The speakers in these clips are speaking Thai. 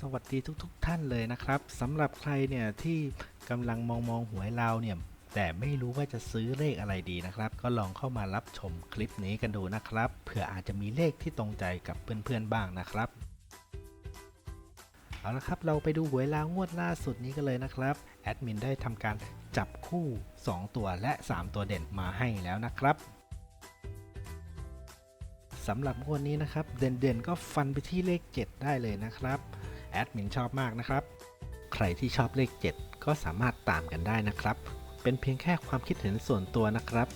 สวัสดีทุกๆทท่านเลยนะครับสำหรับใครเนี่ยที่กำลังมองมองหวยเราเนี่ยแต่ไม่รู้ว่าจะซื้อเลขอะไรดีนะครับ ก็ลองเข้ามารับชมคลิปนี้กันดูนะครับเผื่ออาจจะมีเลขที่ตรงใจกับเพื่อนๆบ้างนะครับเอาละครับเราไปดูหวยลาวงวดล่าสุดนี้กันเลยนะครับแอดมินได้ทำการจับคู่ 2 ตัวและ 3 ตัวเด่นมาให้แล้วนะครับสำหรับงวดนี้นะครับ เด่นๆก็ฟันไปที่เลข 7 ได้เลยนะครับ แอดมินชอบมากนะครับ ใครที่ชอบเลข 7 ก็สามารถตามกันได้นะครับ เป็นเพียงแค่ความคิดเห็นส่วนตัวนะครับ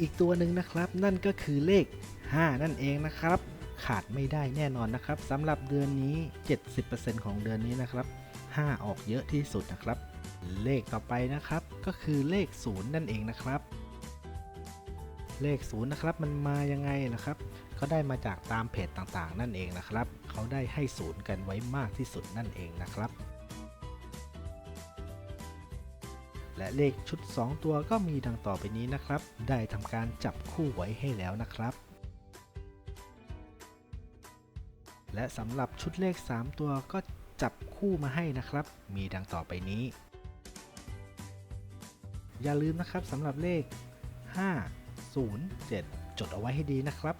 อีกตัวหนึ่งนะครับนั่นก็คือเลข 5 นั่นเองนะครับ ขาดไม่ได้แน่นอนนะครับสำหรับเดือนนี้ 70%ของเดือนนี้นะครับ 5 ออกเยอะที่สุดนะครับ เลขต่อไปนะครับ ก็คือเลข 0 นั่นเองนะครับ เลข 0 นะครับ มันมายังไงนะครับ ก็ได้มาจากตามเพจต่างๆ นั่นเองนะครับ เขาได้ให้ศูนย์กันไว้มากที่สุดนั่นเองนะครับ และเลขชุด 2 ตัวก็มีดังต่อไปนี้นะครับ ได้ทำการจับคู่ไว้ให้แล้วนะครับและสำหรับชุดเลข 3 ตัวก็จับคู่มาให้นะครับ มีดังต่อไปนี้ อย่าลืมนะครับสำหรับเลข 5 0 7 จดเอาไว้ให้ดีนะครับ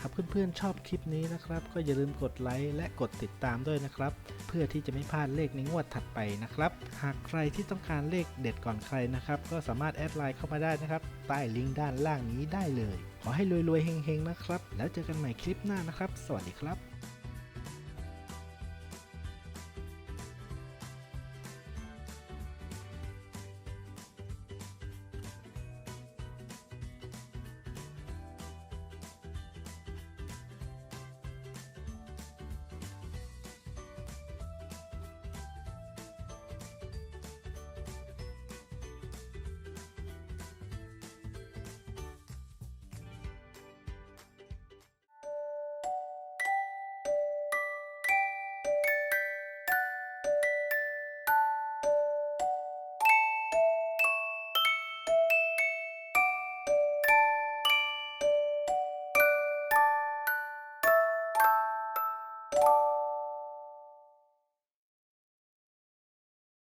หากเพื่อนๆชอบคลิปนี้นะครับ ก็อย่าลืมกดไลค์และกดติดตามด้วยนะครับ เพื่อที่จะไม่พลาดเลขในงวดถัดไปนะครับ หากใครที่ต้องการเลขเด็ดก่อนใครนะครับ ก็สามารถแอดไลน์เข้ามาได้นะครับ ใต้ลิงก์ด้านล่างนี้ได้เลย ขอให้รวยๆเฮงๆนะครับ แล้วเจอกันใหม่คลิปหน้านะครับ สวัสดีครับ